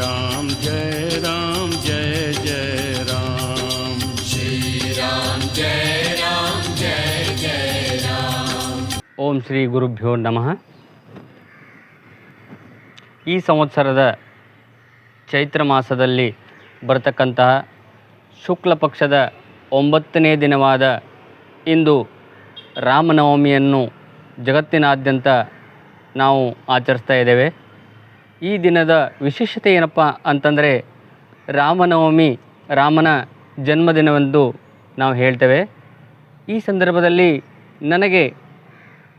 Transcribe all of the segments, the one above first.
जय राम जय जय राम ಓಂ ಶ್ರೀ ಗುರುಭ್ಯೋ ನಮಃ ಈ ಸಂವತ್ಸರದ ಚೈತ್ರ ಮಾಸದಲ್ಲಿ ಬರತಕ್ಕಂತಹ ಶುಕ್ಲ ಪಕ್ಷದ ಒಂಬತ್ತನೇ ದಿನವಾದ ಇಂದು ರಾಮನವಮಿಯನ್ನು ಜಗತ್ತಿನಾದ್ಯಂತ ನಾವು ಆಚರಿಸ್ತಾ ಇದ್ದೇವೆ ಈ ದಿನದ ವಿಶೇಷತೆ ಏನಪ್ಪ ಅಂತಂದರೆ ರಾಮನವಮಿ, ರಾಮನ ಜನ್ಮದಿನವೆಂದು ನಾವು ಹೇಳ್ತೇವೆ. ಈ ಸಂದರ್ಭದಲ್ಲಿ ನನಗೆ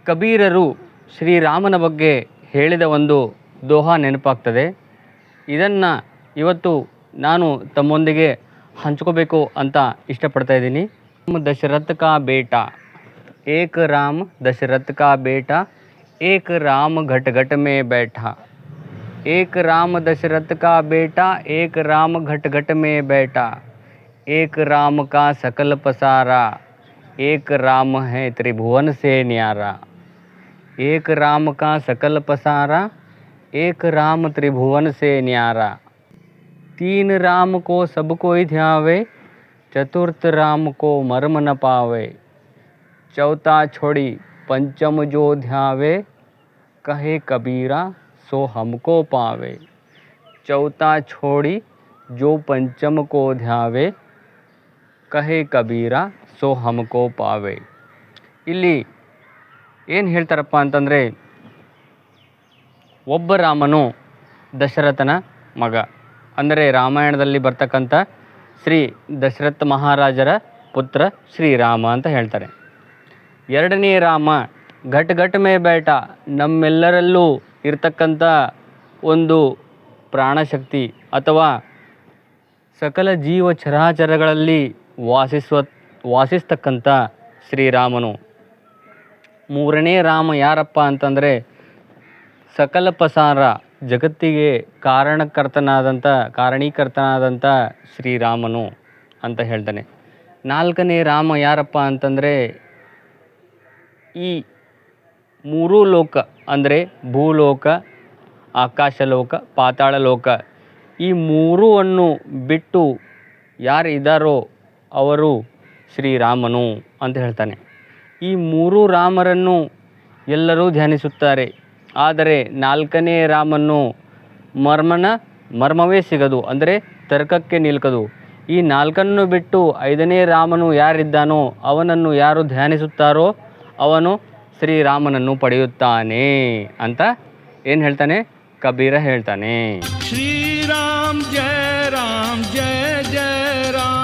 ಕಬೀರರು ಶ್ರೀರಾಮನ ಬಗ್ಗೆ ಹೇಳಿದ ಒಂದು ದೋಹ ನೆನಪಾಗ್ತದೆ. ಇದನ್ನು ಇವತ್ತು ನಾನು ತಮ್ಮೊಂದಿಗೆ ಹಂಚ್ಕೋಬೇಕು ಅಂತ ಇಷ್ಟಪಡ್ತಾ ಇದ್ದೀನಿ. ದಶರಥ ಕಾ ಬೇಟ. ಏಕ ರಾಮ ದಶರಥ ಕಾ ಬೇಟ. ಏಕ ರಾಮ ಘಟ ಘಟ ಮೇ बैठा एक राम दशरथ का बेटा, एक राम घट घट में बैठा, एक राम का सकल पसारा, एक राम है त्रिभुवन से न्यारा। एक राम का सकल पसारा, एक राम त्रिभुवन से न्यारा। तीन राम को सब कोई ध्यावे, चतुर्थ राम को मर्म न पावे। चौथा छोड़ी पंचम जो ध्यावे, कहे कबीरा सो हमको पावे चौथा छोड़ी जो पंचम को ध्यावे ಕಹೆ ಕಬೀರ ಸೋ ಹಮ್ಕೋ ಪಾವೆ ಇಲ್ಲಿ ಏನು ಹೇಳ್ತಾರಪ್ಪ ಅಂತಂದರೆ ಒಬ್ಬ ರಾಮನು ದಶರಥನ ಮಗ ಅಂದರೆ ರಾಮಾಯಣದಲ್ಲಿ ಬರ್ತಕ್ಕಂಥ ಶ್ರೀ ದಶರಥ ಮಹಾರಾಜರ ಪುತ್ರ ಶ್ರೀರಾಮ ಅಂತ ಹೇಳ್ತಾರೆ ಎರಡನೇ ರಾಮ ಘಟ್ ಘಟ್ ಮೇ ಬೇಟ ನಮ್ಮೆಲ್ಲರಲ್ಲೂ ಇರ್ತಕ್ಕಂಥ ಒಂದು ಪ್ರಾಣಶಕ್ತಿ ಅಥವಾ ಸಕಲ ಜೀವ ಚರಾಚರಗಳಲ್ಲಿ ವಾಸಿಸುವ, ವಾಸಿಸ್ತಕ್ಕಂಥ ಶ್ರೀರಾಮನು. ಮೂರನೇ ರಾಮ ಯಾರಪ್ಪ ಅಂತಂದರೆ ಸಕಲ ಪಸಾರ ಜಗತ್ತಿಗೆ ಕಾರಣಕರ್ತನಾದಂಥ, ಕಾರಣೀಕರ್ತನಾದಂಥ ಶ್ರೀರಾಮನು ಅಂತ ಹೇಳ್ತಾನೆ. ನಾಲ್ಕನೇ ರಾಮ ಯಾರಪ್ಪ ಅಂತಂದರೆ ಈ ಮೂರೂ ಲೋಕ ಅಂದರೆ ಭೂಲೋಕ, ಆಕಾಶಲೋಕ ಪಾತಾಳ ಲೋಕ ಈ ಮೂರನ್ನು ಬಿಟ್ಟು ಯಾರು ಇದ್ದಾರೋ ಅವರು ಶ್ರೀರಾಮನು ಅಂತ ಹೇಳ್ತಾನೆ. ಈ ಮೂರು ರಾಮರನ್ನು ಎಲ್ಲರೂ ಧ್ಯಾನಿಸುತ್ತಾರೆ. ಆದರೆ ನಾಲ್ಕನೇ ರಾಮನ್ನು ಮರ್ಮನ ಮರ್ಮವೇ ಸಿಗದು, ಅಂದರೆ ತರ್ಕಕ್ಕೆ ನಿಲ್ಕದು. ಈ ನಾಲ್ಕನ್ನು ಬಿಟ್ಟು ಐದನೇ ರಾಮನು ಯಾರಿದ್ದಾನೋ ಅವನನ್ನು ಯಾರು ಧ್ಯಾನಿಸುತ್ತಾರೋ ಅವನು ಶ್ರೀರಾಮನನ್ನು ಪಡೆಯುತ್ತಾನೆ ಅಂತ ಏನು ಹೇಳ್ತಾನೆ? ಕಬೀರ ಹೇಳ್ತಾನೆ. ಶ್ರೀರಾಮ್ ಜಯ ರಾಮ್ ಜಯ ಜಯ ರಾಮ್.